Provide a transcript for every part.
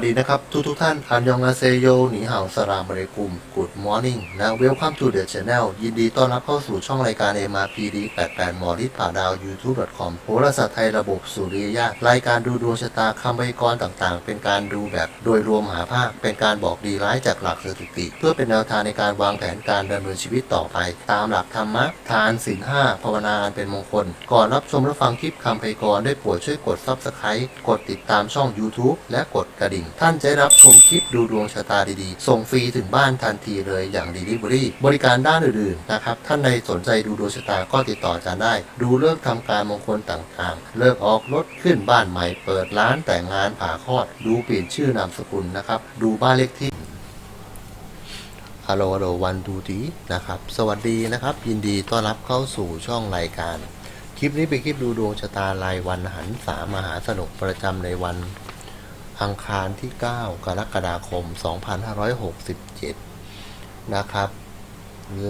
วัสดีนะครับ ทุกทุกท่านอันยองอาเซโยหนีห่าสลามอะลัยกุม Good Morning และ Welcome to the Channel ยินดีต้อนรับเข้าสู่ช่องรายการ MRPD 88มอริสผ่าดาว YouTube.com โหราศาสตร์ไทยระบบสุริยะ รายการดูดวงชะตาคำพยากรณ์ต่างๆ เป็นการดูแบบโดยรวมหาภาค เป็นการบอกดีร้ายจากหลักสถิติ เพื่อเป็นแนวทางในการวางแผนการดำเนินชีวิตต่อไป ตามหลักธรรมะทานศีลห้าภาวนานเป็นมงคล ก่อนรับชมและฟังคลิปคำพยากรณ์ได้โปรดช่วยกด Subscribe กดติดตามช่อง YouTube และกดกระดิ่งท่านจะได้รับชมคลิปดูดวงชะตาดีๆ ส่งฟรีถึงบ้านทันทีเลยอย่าง Delivery บริการด้านอื่นๆนะครับ ท่านใดสนใจดูดวงชะตาก็ติดต่ออาจารย์ได้ ดูเลิกษ์ทำการมงคลต่างๆ เลิกออกรถขึ้นบ้านใหม่ เปิดร้านแต่งงานผ่าคลอด ดูเปลี่ยนชื่อนามสกุลนะครับ ดูบ้านเลขที่ฮัลโหลฮัลโหลวันดูดีนะครับ สวัสดีนะครับ ยินดีต้อนรับเข้าสู่ช่องรายการ คลิปนี้เป็นคลิปดูดวงชะตารายวันหันษามหาสนุกประจำในวัน อังคารที่ 9 กรกฎาคม 2567 นะครับ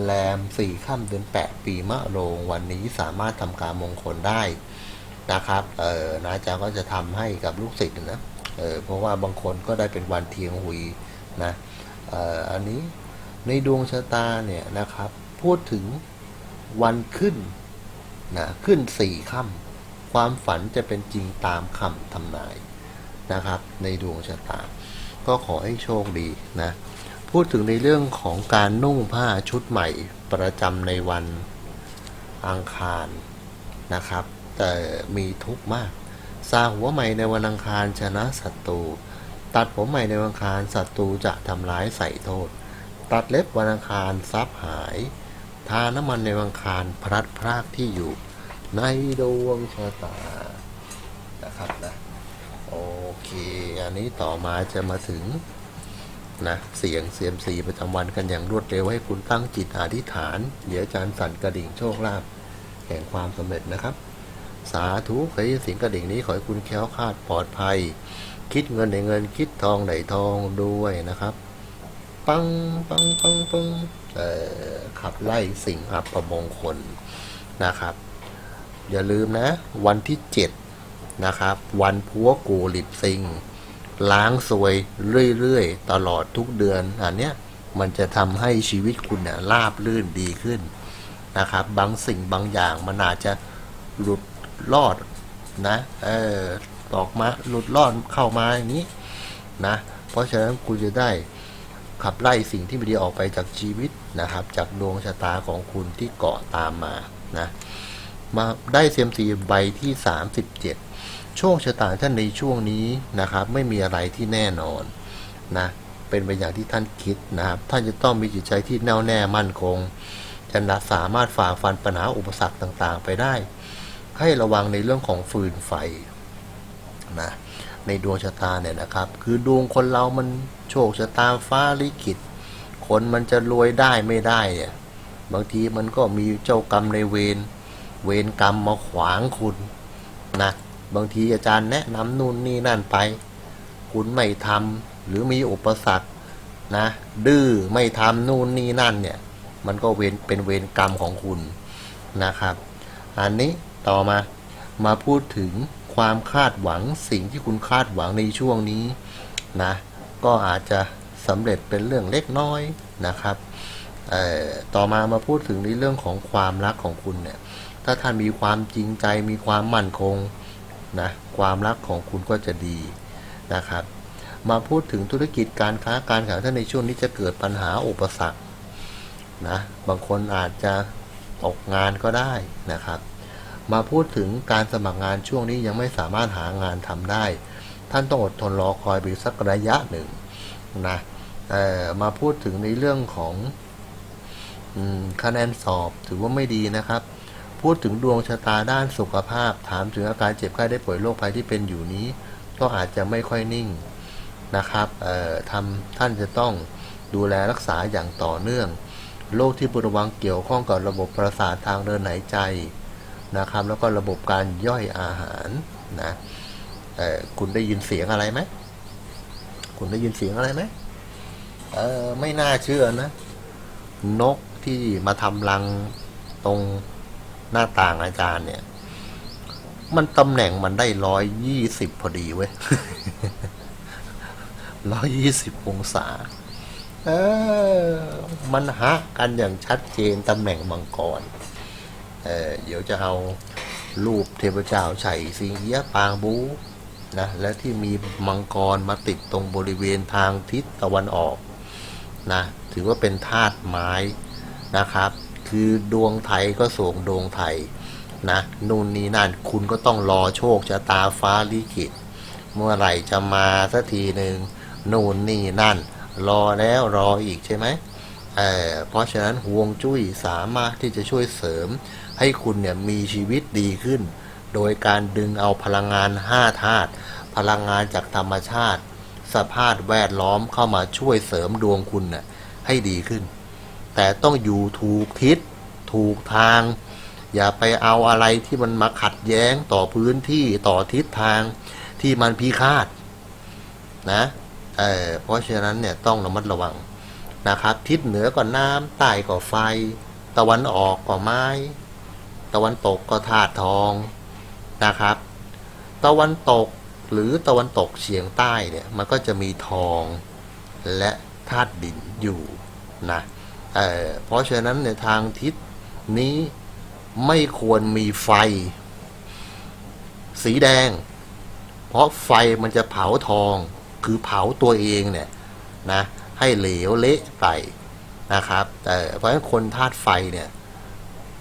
แรม 4 ค่ำเดือน 8 ปีมะโรง วันนี้สามารถทำการมงคลได้นะครับ เออนะอาจารย์ก็จะทำให้กับลูกศิษย์นะ เออเพราะว่าบางคนก็ได้เป็นวันเทียงหุยนะ เอออันนี้ในดวงชะตาเนี่ยนะครับ พูดถึงวันขึ้นนะขึ้นสี่ค่ำความฝันจะเป็นจริงตามคำทำนาย นะครับ ในดวงชะตา ก็ขอให้โชคดีนะ พูดถึงในเรื่องของการนุ่งผ้าชุดใหม่ประจำในวันอังคารนะครับ แต่มีทุกข์มากสร้างหัวใหม่ในวันอังคารชนะศัตรูตัดผมใหม่ในวันอังคารศัตรูจะทำร้ายใส่โทษ ตัดเล็บวันอังคารทรัพย์หาย ทาน้ำมันในวันอังคารพลัดพรากที่อยู่ในดวงชะตา นะครับนะ โอ เค อันนี้ต่อมาจะมาถึงนะเสียงเสียมสีประจำวันกันอย่างรวดเร็วให้คุณตั้งจิตอธิษฐาน เดี๋ยวอาจารย์สั่นกระดิ่งโชคลาภแห่งความสำเร็จนะครับ สาธุขอให้เสียงกระดิ่งนี้ขอให้คุณแค้วคาดปลอดภัย คิดเงินในเงินคิดทองไหนทองด้วยนะครับ ปังปังปังปังเอ่อขับไล่สิ่งอับประมงคลนะครับ อย่าลืมนะ วันที่ 7 นะครับ วันพัวกูหลิบซิง ล้างซวยเรื่อยๆ ตลอดทุกเดือนอันเนี้ยมันจะทำให้ชีวิตคุณเนี่ยราบลื่นดีขึ้นนะครับ บางสิ่งบางอย่างมันอาจจะหลุดรอดนะเออออกมาหลุดรอดเข้ามาอย่างนี้นะ เพราะฉะนั้นคุณจะได้ขับไล่สิ่งที่ไม่ดีออกไปจากชีวิตนะครับ จากดวงชะตาของคุณที่เกาะตามมานะ มาได้เซียมซีใบที่ 37 โชคชะตาท่านในช่วงนี้นะครับ ไม่มีอะไรที่แน่นอนนะเป็นไปอย่างที่ท่านคิดนะครับ ท่านจะต้องมีจิตใจที่แน่วแน่มั่นคงจะนะสามารถฝ่าฟันปัญหาอุปสรรคต่างๆ ไปได้ ให้ระวังในเรื่องของฟืนไฟนะในดวงชะตาเนี่ยนะครับ คือดวงคนเรามันโชคชะตาฟ้าลิขิตคนมันจะรวยได้ไม่ได้เนี่ยบางทีมันก็มีเจ้ากรรมในเวร เวรกรรมมาขวางคุณนะบางทีอาจารย์แนะนำนู่นนี่นั่นไป คุณไม่ทำหรือมีอุปสรรคนะ ดื้อไม่ทำนู่นนี่นั่นเนี่ย มันก็เวรเป็นเวรกรรมของคุณนะครับ อันนี้ต่อมามาพูดถึงความคาดหวังสิ่งที่คุณคาดหวังในช่วงนี้นะ ก็อาจจะสำเร็จเป็นเรื่องเล็กน้อยนะครับเอ่อต่อมามาพูดถึงในเรื่องของความรักของคุณเนี่ย ถ้าท่านมีความจริงใจมีความมั่นคงนะความรักของคุณก็จะดีนะครับ มาพูดถึงธุรกิจการค้าการขายท่านในช่วงนี้จะเกิดปัญหาอุปสรรคนะบางคนอาจจะตกงานก็ได้นะครับ มาพูดถึงการสมัครงานช่วงนี้ยังไม่สามารถหางานทำได้ ท่านต้องอดทนรอคอยไปสักระยะหนึ่งนะเอ่อมาพูดถึงในเรื่องของคะแนนสอบถือว่าไม่ดีนะครับ พูดถึงดวงชะตาด้านสุขภาพ ถามถึงอาการเจ็บไข้ได้ป่วยโรคภัยที่เป็นอยู่นี้ ก็อาจจะไม่ค่อยนิ่งนะครับทำท่านจะต้องดูแลรักษาอย่างต่อเนื่องโรคที่ปวดระวังเกี่ยวข้องกับระบบประสาททางเดินหายใจนะครับ แล้วก็ระบบการย่อยอาหารนะคุณได้ยินเสียงอะไรไหมคุณได้ยินเสียงอะไรไหมเออไม่น่าเชื่อนะ นกที่มาทำรังตรง หน้าต่างอาจารย์เนี่ย มันตำแหน่งมันได้ร้อยยี่สิบพอดีเว้ยร้อยยี่สิบองศา เออ มันหักกันอย่างชัดเจนตำแหน่งมังกร เออเดี๋ยวจะเอารูปเทพเจ้าไฉสิงเอียะปางบูนะและที่มีมังกรมาติดตรงบริเวณทางทิศตะวันออกนะถือว่าเป็นธาตุไม้นะครับ คือดวงไทยก็ส่งดวงไทยนะนู่นนี่นั่นคุณก็ต้องรอโชคชะตาฟ้าลิขิต เมื่อไหร่จะมาสักทีหนึ่งนู่นนี่นั่น รอแล้วรออีกใช่ไหมเออเพราะฉะนั้นฮวงจุ้ยสามารถที่จะช่วยเสริม ให้คุณเนี่ยมีชีวิตดีขึ้น โดยการดึงเอาพลังงาน5ธาตุพลังงานจากธรรมชาติ สภาพแวดล้อมเข้ามาช่วยเสริมดวงคุณน่ะให้ดีขึ้น แต่ต้องอยู่ถูกทิศ ถูกทาง อย่าไปเอาอะไรที่มันมาขัดแย้งต่อพื้นที่ต่อทิศทางที่มันพิฆาตนะเเพราะฉะนั้นเนี่ยต้องระมัดระวังนะครับ ทิศเหนือก็น้ำใต้ก็ไฟ ตะวันออกก็ไม้ ตะวันตกก็ธาตุทองนะครับ ตะวันตกหรือตะวันตกเฉียงใต้เนี่ยมันก็จะมีทองและธาตุดินอยู่นะ เเพราะฉะนั้นในทางทิศนี้ไม่ควรมีไฟ สีแดง เพราะไฟมันจะเผาทอง คือเผาตัวเองเนี่ยนะให้เหลวเละไปนะครับแต่เพราะฉะนั้นคนธาตุไฟเนี่ย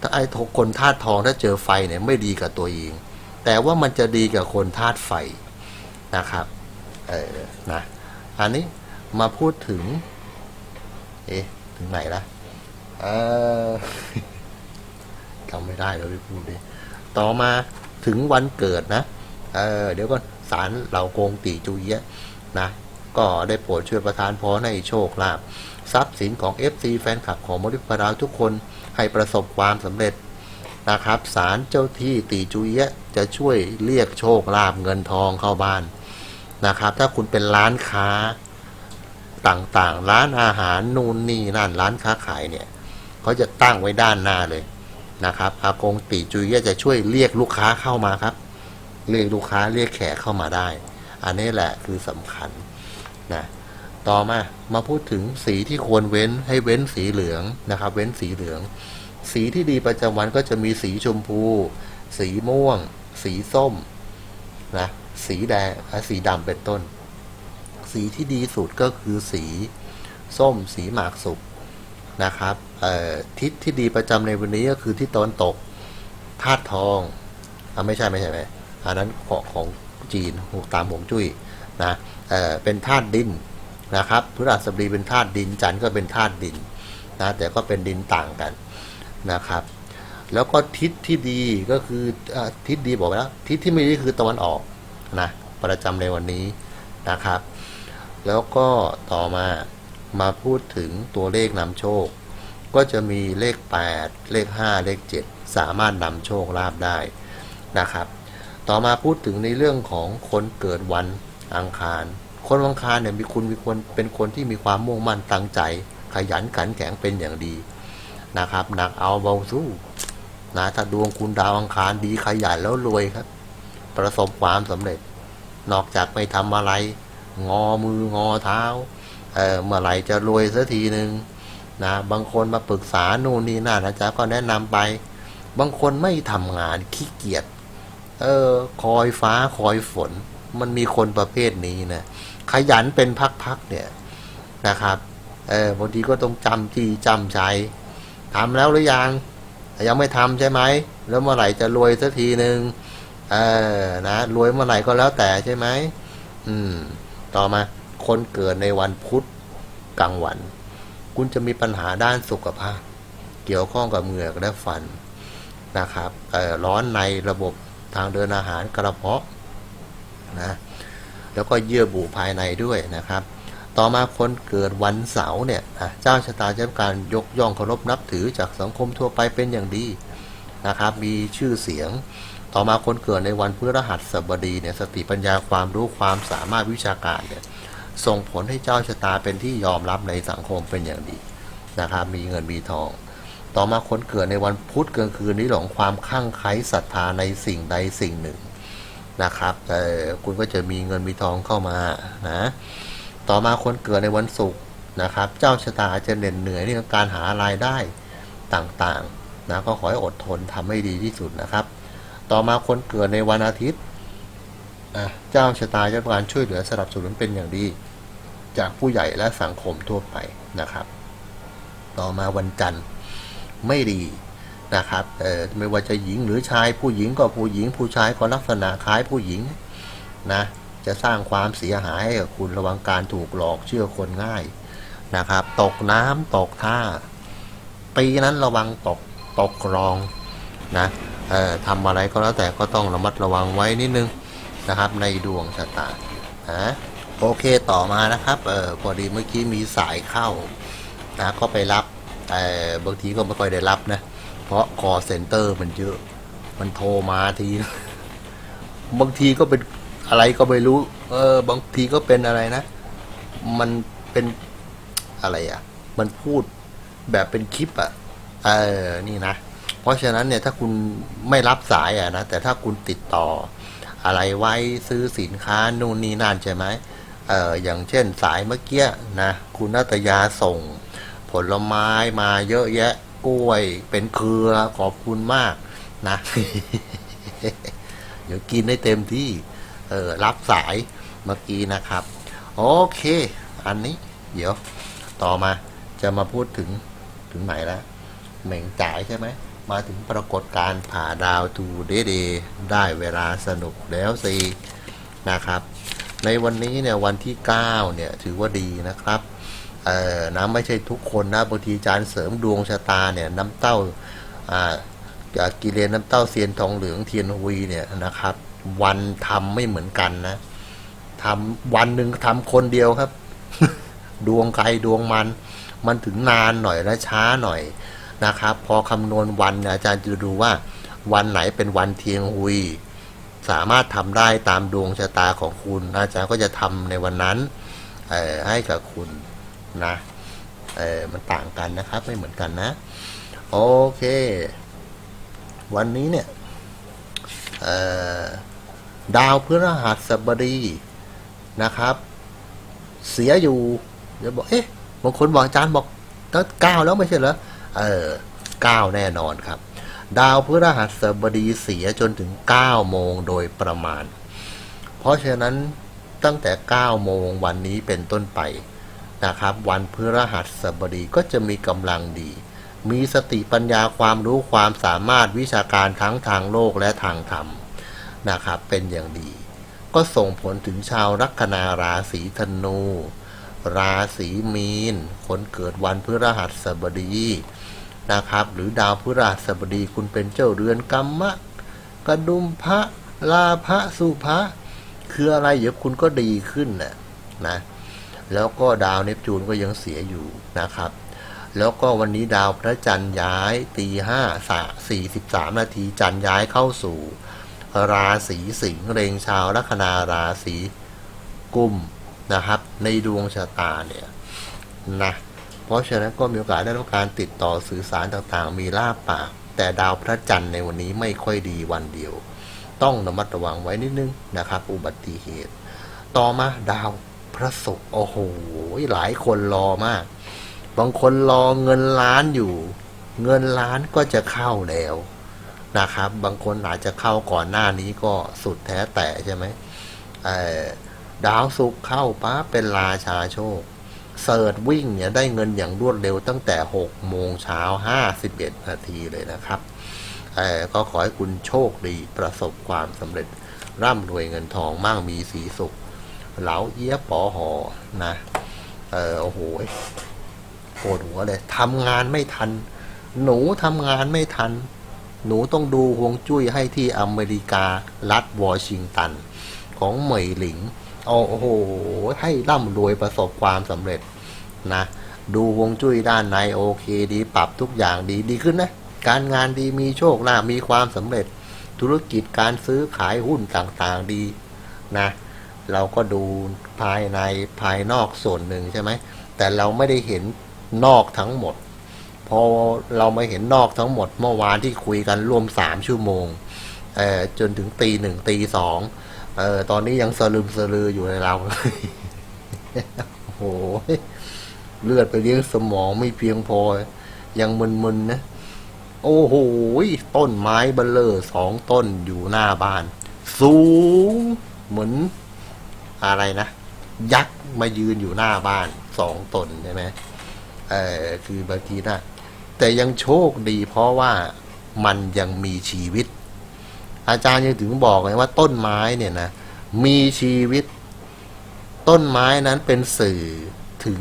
ถ้าไอ้คนธาตุทองถ้าเจอไฟเนี่ยไม่ดีกับตัวเอง แต่ว่ามันจะดีกับคนธาตุไฟนะครับเออนะอันนี้มาพูดถึง เอ๊ะ ถึงไหนละเออจำไม่ได้แล้วพี่พูดดิต่อมาถึงวันเกิดนะ เออ เดี๋ยวก็สารเหล่าโกงตีจุยะนะ ก็ได้โปรดช่วยประทานพรให้โชคลาภทรัพย์สินของ FC แฟนคลับของมริปราวทุกคนให้ประสบความสำเร็จนะครับสารเจ้าที่ตีจุยะจะช่วยเรียกโชคลาภเงินทองเข้าบ้านนะครับ ถ้าคุณเป็นร้านค้า ต่างๆ ร้านอาหารนู่นนี่นั่นร้านค้าขายเนี่ยเขาจะตั้งไว้ด้านหน้าเลยนะครับอากงตีจุยจะช่วยเรียกลูกค้าเข้ามาครับ เรียกลูกค้าเรียกแขกเข้ามาได้ อันนี้แหละคือสำคัญนะต่อมามาพูดถึงสีที่ควรเว้นให้เว้นสีเหลืองนะครับ เว้นสีเหลือง สีที่ดีประจำวันก็จะมีสีชมพู สีม่วง สีส้มนะสีแดงและสีดำเป็นต้น สีที่ดีสุดก็คือสีส้มสีหมากสุกนะครับทิศที่ดีประจำในวันนี้ก็คือที่ตะวันตกธาตุทองอไม่ใช่ไม่ใช่ไหมอันนั้นของของจีนตามหงจุ้ยนะเเป็นธาตุดินนะครับพฤหัสบดีเป็นธาตุดินจันทร์ก็เป็นธาตุดินนะแต่ก็เป็นดินต่างกันนะครับ แล้วก็ทิศที่ดีก็คืออทิศดีบอกไปแล้วทิศที่ไม่ดีคือตะวันออกนะประจำในวันนี้นะครับ แล้วก็ต่อมามาพูดถึงตัวเลขนำโชค ก็จะมีเลข 8 เลข 5 เลข 7 สามารถนำโชคลาภได้นะครับ ต่อมาพูดถึงในเรื่องของคนเกิดวันอังคารคนวันอังคารเนี่ยมีคุณมีคนเป็นคนที่มีความมุ่งมั่นตั้งใจ ขยันขันแข็งเป็นอย่างดีนะครับหนักเอาเบาสู้นะถ้าดวงคุณดาวอังคารดีขยันแล้วรวยครับ ประสบความสำเร็จ นอกจากไม่ทำอะไร งอมืองอเท้าเออเมื่อไหร่จะรวยสักทีหนึ่งนะบางคนมาปรึกษานู่นนี่นั่นนะจ๊ะก็แนะนำไป บางคนไม่ทำงานขี้เกียจเออคอยฟ้าคอยฝน มันมีคนประเภทนี้นะขยันเป็นพักๆเนี่ยนะครับเออบางทีก็ต้องจำที่จำใจทำแล้วหรือยังยังไม่ทำใช่ไหมแล้วเมื่อไหร่จะรวยสักทีหนึ่งเออนะรวยเมื่อไหร่ก็แล้วแต่ใช่ไหมอืม ต่อมา คนเกิดในวันพุธกลางวัน คุณจะมีปัญหาด้านสุขภาพ เกี่ยวข้องกับเหงือกและฟันนะครับร้อนในระบบทางเดินอาหารกระเพาะนะแล้วก็เยื่อบุภายในด้วยนะครับ ต่อมาคนเกิดวันเสาร์เนี่ยนะเจ้าชะตาจะการยกย่องเคารพนับถือจากสังคมทั่วไปเป็นอย่างดีนะครับ มีชื่อเสียง ต่อมาคนเกิดในวันพฤหัสบดีเนี่ยสติปัญญาความรู้ความสามารถวิชาการเนี่ยส่งผลให้เจ้าชะตาเป็นที่ยอมรับในสังคมเป็นอย่างดีนะครับมีเงินมีทอง ต่อมาคนเกิดในวันพุธกลางคืนนี้หลงความข้างไคล้ศรัทธาในสิ่งใดสิ่งหนึ่งนะครับเออคุณก็จะมีเงินมีทองเข้ามานะต่อมาคนเกิดในวันศุกร์นะครับ เจ้าชะตาจะเหน็ดเหนื่อยในการหารายได้ต่างๆนะก็ขอให้อดทนทำให้ดีที่สุดนะครับ ต่อมาคนเกิดในวันอาทิตย์เจ้าชะตาจะการช่วยเหลือสนับสนุนเป็นอย่างดี จากผู้ใหญ่และสังคมทั่วไปนะครับ ต่อมาวันจันทร์ไม่ดีนะครับเออไม่ว่าจะหญิงหรือชาย ผู้หญิงก็ผู้หญิง ผู้ชายก็ลักษณะคล้ายผู้หญิงนะจะสร้างความเสียหายให้กับคุณระวังการถูกหลอกเชื่อคนง่ายนะครับ ตกน้ำตกท่าปีนั้นระวังตกตกคลองนะ ทำอะไรก็แล้วแต่ก็ต้องระมัดระวังไว้นิดนึงนะครับในดวงชะตานะโอเคต่อมานะครับเออพอดีเมื่อกี้มีสายเข้านะก็ไปรับแต่บางทีก็ไม่ค่อยได้รับนะ เพราะ call center มันเยอะ มันโทรมาที บางทีก็เป็นอะไรก็ไม่รู้ เออบางทีก็เป็นอะไรนะ มันเป็นอะไรอะ มันพูดแบบเป็นคลิปอะ เออ นี่นะ ราะฉะนั้นเนี่ยถ้าคุณไม่รับสายอะนะแต่ถ้าคุณติดต่ออะไรไว้ซื้อสินค้านู่นนี่นั่นใช่ไหมเอออย่างเช่นสายเมื่อกี้นะคุณนัตยาส่ง ผลไม้มาเยอะแยะกล้วยเป็นเครือขอบคุณมากนะ เดี๋ยวกินได้เต็มที่ เออรับสายเมื่อกี้นะครับ โอเค อันนี้ เดี๋ยว ต่อมาจะมาพูดถึงถึงไหนแล้วเหม่งจ่ายใช่ไหม มาถึงปรากฏการ์ผ่าดาวทูเดเดได้เวลาสนุกแล้วสินะครับ ในวันนี้เนี่ยวันที่ 9 เนี่ยถือว่าดีนะครับเอ่อนะไม่ใช่ทุกคนนะบางทีอาจารย์เสริมดวงชะตาเนี่ยน้ำเต้าอ่ากิเลนน้ำเต้าเซียนทองเหลืองเทียนฮุยเนี่ยนะครับ วันทำไม่เหมือนกันนะทำวันหนึ่งทำคนเดียวครับ ดวงใครดวงมัน มันถึงนานหน่อยและช้าหน่อย นะครับ พอคำนวณวันอาจารย์จะดูว่า วันไหนเป็นวันเทียงฮุย สามารถทำได้ตามดวงชะตาของคุณ อาจารย์ก็จะทำในวันนั้นให้กับคุณนะมันต่างกันนะครับไม่เหมือนกันนะ โอเค วันนี้เนี่ยดาวพฤหัสบดีนะครับ เสียอยู่เดี๋ยวบอกเอ๊ะบางคนบอกอาจารย์บอกตั้งเก้าแล้วไม่ใช่เหรอ เออเก้าแน่นอนครับ ดาวพฤหัสบดีเสียจนถึงเก้าโมงโดยประมาณ เพราะฉะนั้นตั้งแต่เก้าโมงวันนี้เป็นต้นไปนะครับ วันพฤหัสบดีก็จะมีกำลังดี มีสติปัญญาความรู้ความสามารถวิชาการทั้งทางโลกและทางธรรมนะครับ เป็นอย่างดี ก็ส่งผลถึงชาวลัคนาราศีธนู ราศีมีน คนเกิดวันพฤหัสบดี นะครับ หรือดาวพฤหัสบดีคุณเป็นเจ้าเรือนกรรมะกระดุมพระลาภะสุภะคืออะไรเดี๋ยวคุณก็ดีขึ้นนะนะ แล้วก็ดาวเนปจูนก็ยังเสียอยู่นะครับ แล้วก็วันนี้ดาวพระจันทร์ย้ายตีห้าสาสี่สิบสามนาทีจันทร์ย้ายเข้าสู่ ราศีสิงห์เรงชาวลัคนาราศีกุมนะครับ ในดวงชะตาเนี่ยนะ เพราะฉะนั้นก็มีโอกาสได้รับการติดต่อสื่อสารต่างๆ มีลาบปาก แต่ดาวพระจันทร์ในวันนี้ไม่ค่อยดีวันเดียว ต้องระมัดระวังไว้นิดนึงนะครับ อุบัติเหตุ ต่อมาดาวพระศุกร์โอ้โหหลายคนรอมาก บางคนรอเงินล้านอยู่ เงินล้านก็จะเข้าแล้วนะครับ บางคนอาจจะเข้าก่อนหน้านี้ก็สุดแท้แต่ใช่ไหมเอ่อดาวศุกร์เข้าป้าเป็นราชาโชค เสิร์ชวิ่งเนี่ยได้เงินอย่างรวดเร็วตั้งแต่ 6 โมงเช้า 51 นาทีเลยนะครับเอ่อก็ขอให้คุณโชคดีประสบความสำเร็จ ร่ำรวยเงินทองมั่งมีสีสุข เหลาเอี้ยปอหอนะเออโอ้โหปวดหัวเลยทำงานไม่ทัน หนูทำงานไม่ทัน หนูต้องดูฮวงจุ้ยให้ที่อเมริกา รัฐวอชิงตัน ของเหมยหลิง โอ้โห ให้ร่ำรวยประสบความสำเร็จนะ ดูวงจุ้ยด้านในโอเคดีปรับทุกอย่างดีดีขึ้นนะ การงานดีมีโชคลาภมีความสำเร็จ ธุรกิจการซื้อขายหุ้นต่างๆดีนะ เราก็ดูภายในภายนอกส่วนหนึ่งใช่ไหม แต่เราไม่ได้เห็นนอกทั้งหมด พอเรามาเห็นนอกทั้งหมด เมื่อวานที่คุยกันรวมสามชั่วโมงจนถึงตีหนึ่งตีสอง เออ ตอนนี้ยังสลืมสลืออยู่ในเราเลยโห เลือดไปเลี้ยงสมองไม่เพียงพอ ยังมึนๆนะ โอ้โห ต้นไม้เบลเลอร์สองต้นอยู่หน้าบ้าน สูง เหมือน อะไรนะ ยักษ์มายืนอยู่หน้าบ้านสองตนใช่ไหมเออคือบางทีนะแต่ยังโชคดีเพราะว่ามันยังมีชีวิต อาจารย์ยังถึงบอกเลยว่าต้นไม้เนี่ยนะมีชีวิต ต้นไม้นั้นเป็นสื่อถึง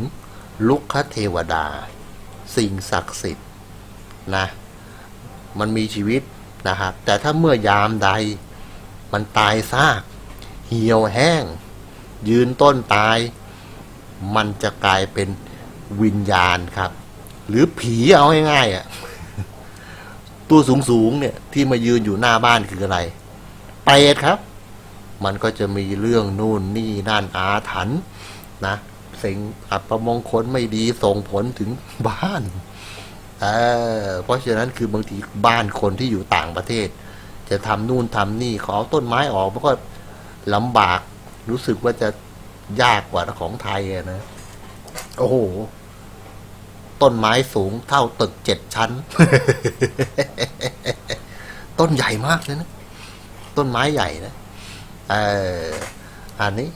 ลุกคเทวดา สิ่งศักดิ์สิทธิ์นะมันมีชีวิตนะครับ แต่ถ้าเมื่อยามใดมันตายซาก เหี่ยวแห้ง ยืนต้นตาย มันจะกลายเป็นวิญญาณครับ หรือผีเอาง่ายๆอะ ตัวสูงๆเนี่ยที่มายืนอยู่หน้าบ้านคืออะไร เปรตครับ มันก็จะมีเรื่องนู่นนี่นั่นอาถรรพ์นะสิ่งอัปมงคลไม่ดีส่งผลถึงบ้านเออเพราะฉะนั้นคือบางทีบ้านคนที่อยู่ต่างประเทศ จะทำนู่นทำนี่ขอเอาต้นไม้ออกมันก็ลำบากรู้สึกว่าจะยากกว่าของไทยอะนะ โอ้โห ต้นไม้สูงเท่าตึกเจ็ดชั้น ต้นใหญ่มากเลยนะ ต้นไม้ใหญ่นะเอออันนี้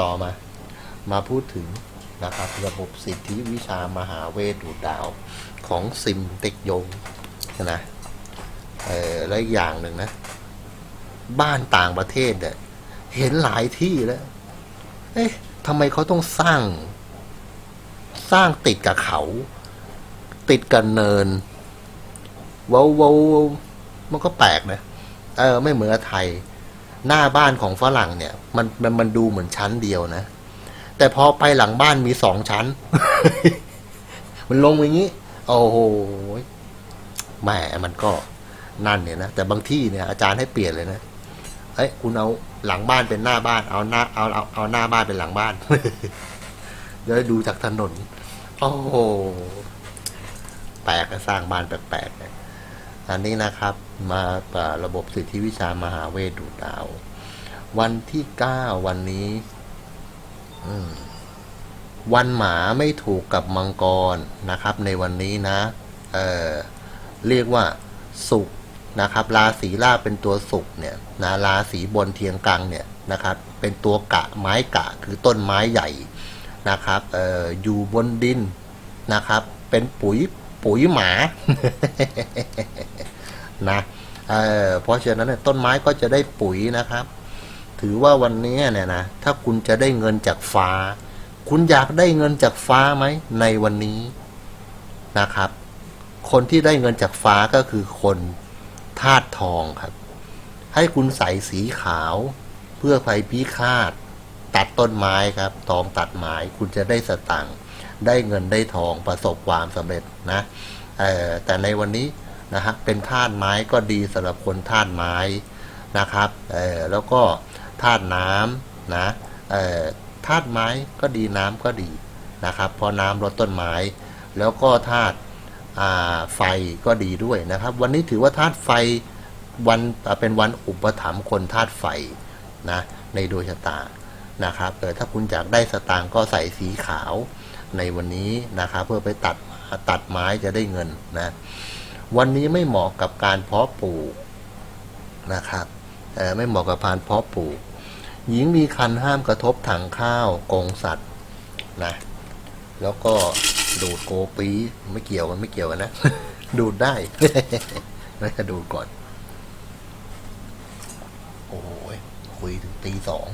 ต่อมา มาพูดถึงนะครับ ระบบสิทธิวิชามหาเวทดูดาวของซิมเต็กยงนะเออแล้วอีกอย่างหนึ่งนะ บ้านต่างประเทศเนี่ยเห็นหลายที่แล้ว เอ๊ะทำไมเขาต้องสร้าง สร้างติดกับเขา ติดกับเนินเว้าวว้าวมันก็แปลกนะเออ ไม่เหมือนไทย หน้าบ้านของฝรั่งเนี่ย มันมันมันดูเหมือนชั้นเดียวนะ แต่พอไปหลังบ้านมีสองชั้น มันลงอย่างนี้ โอ้โหแหมมันก็นั่นเนี่ยนะแต่บางที่เนี่ยอาจารย์ให้เปลี่ยนเลยนะเอ้ยคุณเอาหลังบ้านเป็นหน้าบ้าน เอาหน้าเอาเอาเอาหน้าบ้านเป็นหลังบ้านเดี๋ยวดูจากถนน โอ้โห ปลกสร้างบ้านแปลกๆนะอันนี้นะครับมาอ่าระบบสิทธิวิชามหาเวทดูดาว วันที่เก้าวันนี้วันหมาไม่ถูกกับมังกรนะครับ ในวันนี้นะเออเรียกว่าสุกนะครับ ราศีลาเป็นตัวสุกเนี่ยนะราศีบนเทียงกังเนี่ยนะครับ เป็นตัวกะไม้กะคือต้นไม้ใหญ่นะครับเอออยู่บนดินนะครับ เป็นปุ๋ย ปุ๋ยหมานะเออเพราะฉะนั้นเนี่ยต้นไม้ก็จะได้ปุ๋ยนะครับ ถือว่าวันนี้เนี่ยนะถ้าคุณจะได้เงินจากฟ้า คุณอยากได้เงินจากฟ้าไหมในวันนี้นะครับ คนที่ได้เงินจากฟ้าก็คือคนธาตุทองครับ ให้คุณใส่สีขาวเพื่อภัยพิฆาต ตัดต้นไม้ครับทองตัดไม้คุณจะได้สตังค์ ได้เงินได้ทองประสบความสำเร็จนะแต่ในวันนี้นะฮะเป็นธาตุไม้ก็ดีสำหรับคนธาตุไม้นะครับแล้วก็ธาตุน้ำนะธาตุไม้ก็ดีน้ำก็ดีนะครับพราะน้ำลดต้นไม้ แล้วก็ธาตุไฟก็ดีด้วยนะครับ วันนี้ถือว่าธาตุไฟวันเป็นวันอุปถัมภ์คนธาตุไฟนะในดวงชะตานะครับเออถ้าคุณอยากได้สตางค์ก็ใส่สีขาว ในวันนี้นะครับเพื่อไปตัดตัดไม้จะได้เงินนะวันนี้ไม่เหมาะกับการเพาะปลูกนะครับไม่เหมาะกับการเพาะปลูก หญิงมีคันห้ามกระทบถังข้าวกรงสัตว์นะแล้วก็ดูดโกปีไม่เกี่ยวกันไม่เกี่ยวกันนะ ดูดได้ไม่จะดูดก่อน โอ้ยคุยถึงตีสอง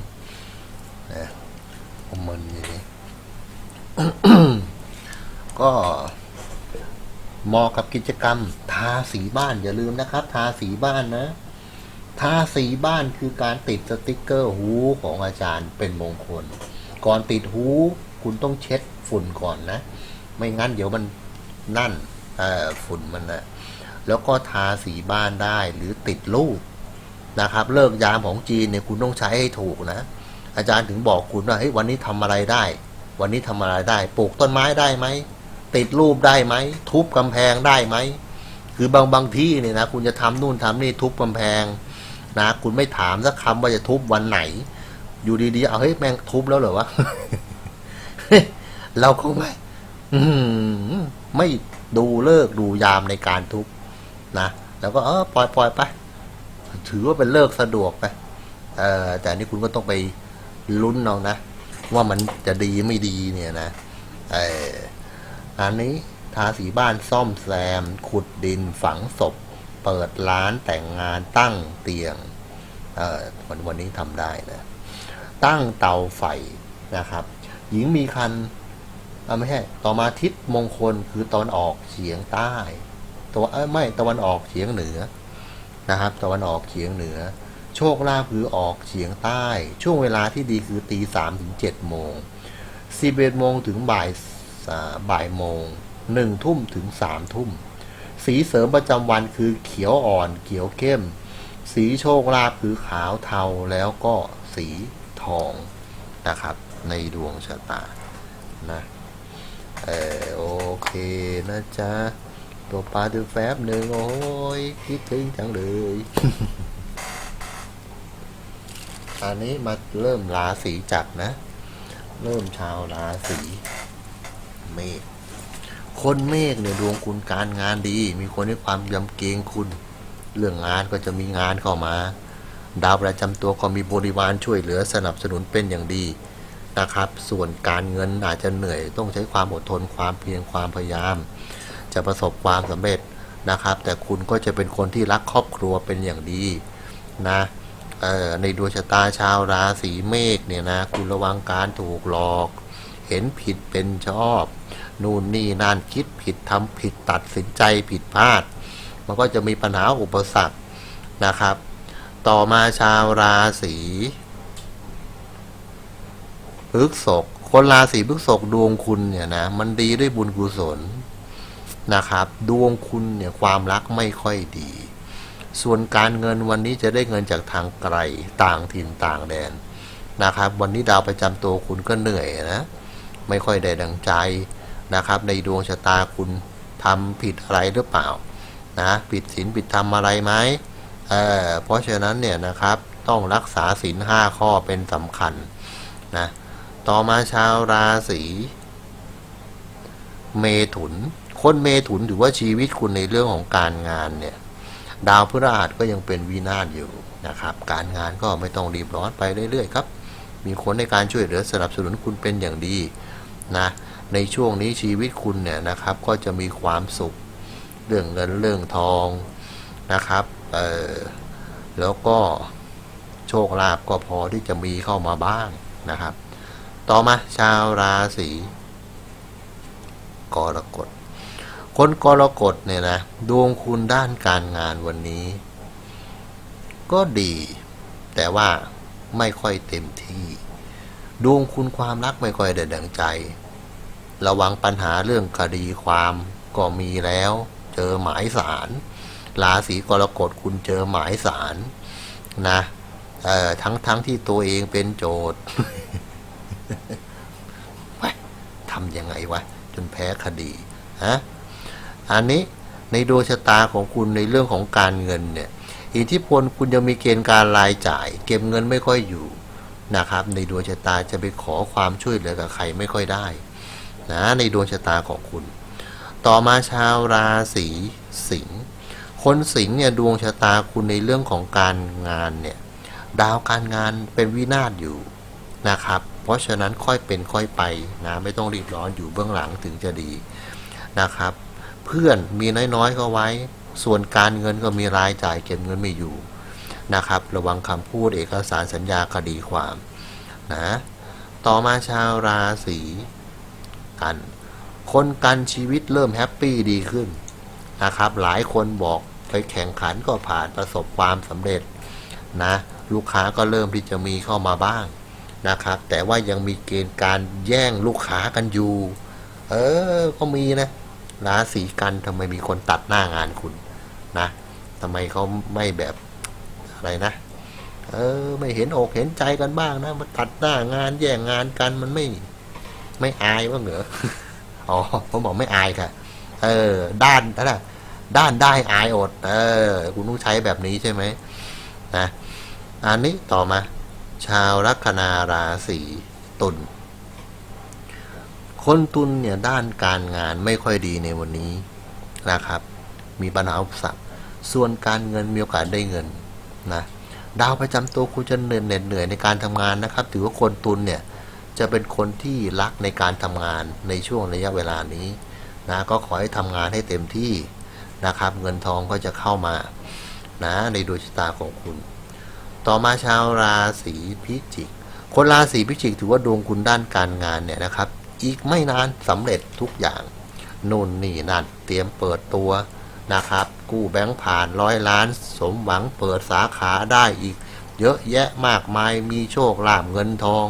นะผมมันอย่างนี้ ก็เหมาะกับกิจกรรม ทาสีบ้านอย่าลืมนะครับ ทาสีบ้านนะ ทาสีบ้านคือการติดสติกเกอร์หูของอาจารย์เป็นมงคล ก่อนติดหูคุณต้องเช็ดฝุ่นก่อนนะ ไม่งั้นเดี๋ยวมันนั่นฝุ่นมันนะแล้วก็ทาสีบ้านได้หรือติดรูปนะครับ เลิกยามของจีนเนี่ยคุณต้องใช้ให้ถูกนะ อาจารย์ถึงบอกคุณว่าเฮ้ยวันนี้ทำอะไรได้ วันนี้ทำอะไรได้ ปลูกต้นไม้ได้ไหม ติดรูปได้ไหม ทุบกำแพงได้ไหม คือบางบางที่เนี่ยนะ คุณจะทำนู่นทำนี่ทุบกำแพง นะ คุณไม่ถามสักคำว่าจะทุบวันไหน อยู่ดีๆ เอาเฮ้ยแม่งทุบแล้วเหรอวะ เราก็ไม่อืมไม่ดูเลิกดูยามในการทุบนะ แล้วก็เออปล่อยปล่อยไป ถือว่าเป็นเลิกสะดวกไป เออแต่นนี่คุณก็ต้องไปลุ้นเอานะ ว่ามันจะดีไม่ดีเนี่ยนะเอออันนี้ทาสีบ้านซ่อมแซม ขุดดินฝังศพ เปิดร้านแต่งงานตั้งเตียง เออวันวันนี้ทำได้นะ ตั้งเตาไฟนะครับ หญิงมีคันอะไม่ใช่ต่อมาทิศมงคลคือตะวันออกเฉียงใต้ตัวเอ้ไม่ตะวันออกเฉียงเหนือนะครับ ตะวันออกเฉียงเหนือ โชคลาภคือออกเฉียงใต้ ช่วงเวลาที่ดีคือตีสามถึงเจ็ดโมงสิบเอ็ดโมงถึงบ่ายบ่ายโมงหนึ่งทุ่มถึงสามทุ่ม สีเสริมประจำวันคือเขียวอ่อนเขียวเข้ม สีโชคลาภคือขาวเทาแล้วก็สีทองนะครับ ในดวงชะตานะเออโอเคนะจ๊ะ ตัวปลาตัวแฟบหนึ่งโอ้ยคิดถึงจังเลย อันนี้มาเริ่มราศีจักรนะ เริ่มชาวราศีเมษคนเมฆเนี่ยดวงคุณการงานดี มีคนให้ความยำเกรงคุณ เรื่องงานก็จะมีงานเข้ามา ดาวประจำตัวก็มีบริวารช่วยเหลือสนับสนุนเป็นอย่างดีนะครับ ส่วนการเงินอาจจะเหนื่อยต้องใช้ความอดทนความเพียรความพยายาม จะประสบความสำเร็จนะครับ แต่คุณก็จะเป็นคนที่รักครอบครัวเป็นอย่างดีนะ ในดวงชะตาชาวราศีเมษเนี่ยนะคุณระวังการถูกหลอก เห็นผิดเป็นชอบ นู่นนี่นั่นคิดผิดทำผิดตัดสินใจผิดพลาด มันก็จะมีปัญหาอุปสรรคนะครับ ต่อมาชาวราศีพฤษภคนราศีพฤษภดวงคุณเนี่ยนะมันดีด้วยบุญกุศลนะครับ ดวงคุณเนี่ยความรักไม่ค่อยดี ส่วนการเงินวันนี้จะได้เงินจากทางไกลต่างถิ่นต่างแดนนะครับ วันนี้ดาวประจำตัวคุณก็เหนื่อยนะ ไม่ค่อยได้ดังใจนะครับ ในดวงชะตาคุณทำผิดอะไรหรือเปล่านะผิดศีลผิดธรรมอะไรไหมเออเพราะฉะนั้นเนี่ยนะครับต้องรักษาศีลห้าข้อเป็นสำคัญนะต่อมาชาวราศีเมถุน คนเมถุนถือว่าชีวิตคุณในเรื่องของการงานเนี่ย ดาวพฤหัสก็ยังเป็นวินาศอยู่นะครับ การงานก็ไม่ต้องรีบร้อนไปเรื่อยๆครับ มีคนในการช่วยเหลือสนับสนุนคุณเป็นอย่างดีนะ ในช่วงนี้ชีวิตคุณเนี่ยนะครับก็จะมีความสุข เรื่องเงินเรื่องทองนะครับ เออแล้วก็โชคลาภก็พอที่จะมีเข้ามาบ้างนะครับ ต่อมาชาวราศีกรกฎ คนกรกฎเนี่ยนะดวงคุณด้านการงานวันนี้ ก็ดี แต่ว่าไม่ค่อยเต็มที่ ดวงคุณความรักไม่ค่อยได้ดังใจ ระวังปัญหาเรื่องคดีความก็มีแล้ว เจอหมายสารราศีกรกฎคุณเจอหมายสารนะเอ่อทั้งทั้งที่ตัวเองเป็นโจทย์ทำยังไงวะ จนแพ้คดีฮะ อันนี้ในดวงชะตาของคุณในเรื่องของการเงินเนี่ย อิทธิพลคุณจะมีเกณฑ์การรายจ่าย เก็บเงินไม่ค่อยอยู่นะครับ ในดวงชะตาจะไปขอความช่วยเหลือกับใครไม่ค่อยได้นะในดวงชะตาของคุณ ต่อมาชาวราศีสิงห์คนสิงห์เนี่ยดวงชะตาคุณในเรื่องของการงานเนี่ยดาวการงานเป็นวินาศอยู่นะครับ เพราะฉะนั้นค่อยเป็นค่อยไปนะไม่ต้องรีบร้อนอยู่เบื้องหลังถึงจะดีนะครับ เพื่อนมีน้อยๆก็ไว้ ส่วนการเงินก็มีรายจ่ายเก็บเงินไม่อยู่นะครับ ระวังคำพูดเอกสารสัญญาคดีความนะต่อมาชาวราศีกัน คนกันชีวิตเริ่มแฮปปี้ดีขึ้นนะครับ หลายคนบอกไปแข่งขันก็ผ่านประสบความสำเร็จนะลูกค้าก็เริ่มที่จะมีเข้ามาบ้างนะครับ แต่ว่ายังมีเกณฑ์การแย่งลูกค้ากันอยู่ เออ ก็มีนะ ราศีกันทำไมมีคนตัดหน้างานคุณนะทำไมเขาไม่แบบอะไรนะ เออ ไม่เห็นอกเห็นใจกันบ้างนะมาตัดหน้างานแย่งงานกันมันไม่ ไม่อายว่าเหรออ๋อผมบอกไม่อายค่ะ เออ ด้านนั่นแหะด้านได้อายอด เออ คุณต้องใช้แบบนี้ใช่ไหมนะอันนี้ต่อมา ชาวลัคนาราศีตุล คนตุลเนี่ยด้านการงานไม่ค่อยดีในวันนี้นะครับ มีปัญหาอุปสรรคส่วนการเงินมีโอกาสได้เงินนะดาวประจำตัวคุณจะเหนื่อยเหนื่อยในการทำงานนะครับ ถือว่าคนตุลเนี่ยจะเป็นคนที่รักในการทำงานในช่วงระยะเวลานี้นะก็ขอให้ทำงานให้เต็มที่นะครับ เงินทองก็จะเข้ามานะในดวงชะตาของคุณ ต่อมาชาวราศีพิจิก คนราศีพิจิกถือว่าดวงคุณด้านการงานเนี่ยนะครับ อีกไม่นานสำเร็จทุกอย่างนู่นนี่นั่นเตรียมเปิดตัวนะครับ กู้แบงค์ผ่านร้อยล้าน สมหวังเปิดสาขาได้อีก เยอะแยะมากมายมีโชคลาภเงินทอง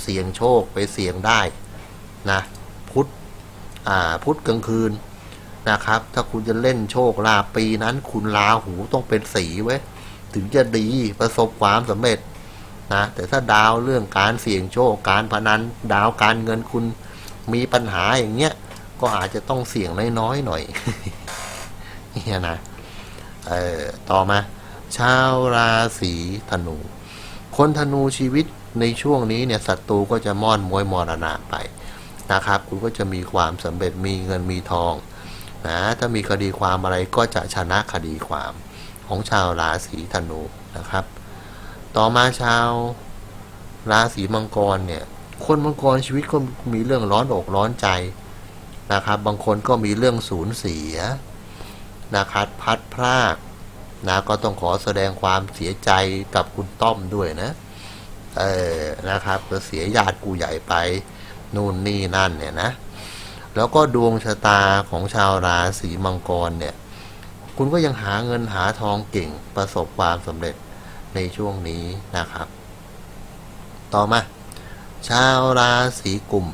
เสี่ยงโชคไปเสี่ยงได้นะพุธอ่าพุธกลางคืนนะครับ ถ้าคุณจะเล่นโชคลาภปีนั้น คุณลาหูต้องเป็นสีไว้ ถึงจะดีประสบความสำเร็จ นะแต่ถ้าดาวเรื่องการเสี่ยงโชคการพนันดาวการเงินคุณมีปัญหาอย่างเงี้ยก็อาจจะต้องเสี่ยงน้อยๆหน่อยเนี่ยนะเออต่อมาชาวราศีธนู คนธนูชีวิตในช่วงนี้เนี่ยศัตรูก็จะม่อนมวยมรณะไปนะครับ คุณก็จะมีความสำเร็จมีเงินมีทองนะถ้ามีคดีความอะไรก็จะชนะคดีความของชาวราศีธนูนะครับ ต่อมาชาวราศีมังกรเนี่ย คนมังกรชีวิตก็มีเรื่องร้อนอกร้อนใจนะครับ บางคนก็มีเรื่องสูญเสียนะครับพัดพรากนะก็ต้องขอแสดงความเสียใจกับคุณต้อมด้วยนะ เออนะครับก็เสียญาติกูใหญ่ไปนู่นนี่นั่นเนี่ยนะ แล้วก็ดวงชะตาของชาวราศีมังกรเนี่ย คุณก็ยังหาเงินหาทองเก่งประสบความสำเร็จ ในช่วงนี้นะครับ ต่อมา ชาวราศีกลุ่ม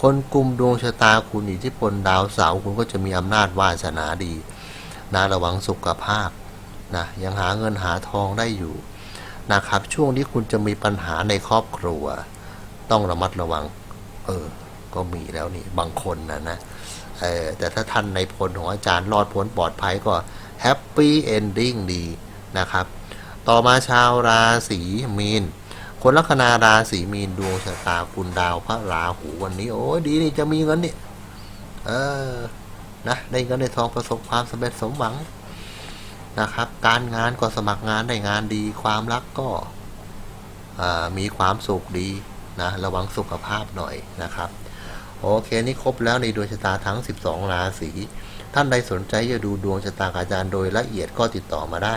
คนกลุ่มดวงชะตาคุณอิทธิพลดาวเสาร์คุณก็จะมีอำนาจวาสนาดีนะระวังสุขภาพนะยังหาเงินหาทองได้อยู่นะครับ ช่วงนี้คุณจะมีปัญหาในครอบครัว ต้องระมัดระวัง เออ ก็มีแล้วนี่บางคนนะนะเออแต่ถ้าท่านในพลของอาจารย์รอดพ้นปลอดภัยก็แฮปปี้เอนดิ้งดีนะครับ ต่อมาชาวราศีมีน คนลัคนาราศีมีนดวงชะตาคุณดาวพระราหูวันนี้ โอ้ยดีนี่จะมีเงินนี่เออนะได้เงินได้ทองประสบความสำเร็จสมหวังนะครับ การงานก็สมัครงานได้งานดี ความรักก็มีความสุขดีนะระวังสุขภาพหน่อยนะครับ โอเคนี่ครบแล้วในดวงชะตาทั้ง 12 ราศีท่านใดสนใจจะดูดวงชะตาอาจารย์โดยละเอียดก็ติดต่อมาได้